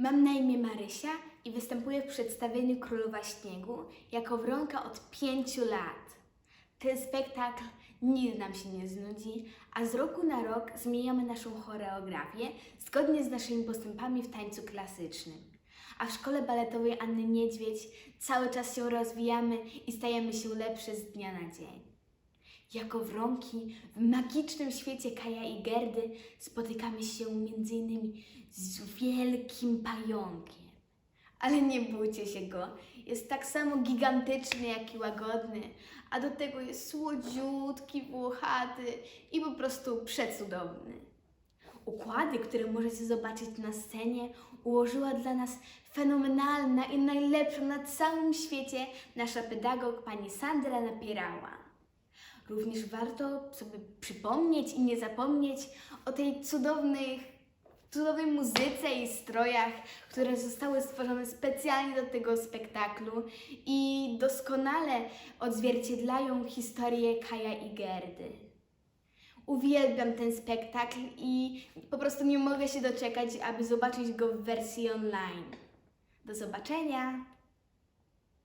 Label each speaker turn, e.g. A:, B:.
A: Mam na imię Marysia i występuję w przedstawieniu Królowa Śniegu jako wronka od pięciu lat. Ten spektakl nigdy nam się nie znudzi, a z roku na rok zmieniamy naszą choreografię zgodnie z naszymi postępami w tańcu klasycznym. A w szkole baletowej Anny Niedźwiedź cały czas się rozwijamy i stajemy się lepsze z dnia na dzień. Jako wronki w magicznym świecie Kaja i Gerdy spotykamy się m.in. z wielkim pająkiem. Ale nie bójcie się go, jest tak samo gigantyczny, jak i łagodny, a do tego jest słodziutki, włochaty i po prostu przecudowny. Układy, które możecie zobaczyć na scenie, ułożyła dla nas fenomenalna i najlepsza na całym świecie nasza pedagog pani Sandra Napierała. Również warto sobie przypomnieć i nie zapomnieć o tej cudownej, cudownej muzyce i strojach, które zostały stworzone specjalnie do tego spektaklu i doskonale odzwierciedlają historię Kaja i Gerdy. Uwielbiam ten spektakl i po prostu nie mogę się doczekać, aby zobaczyć go w wersji online. Do zobaczenia!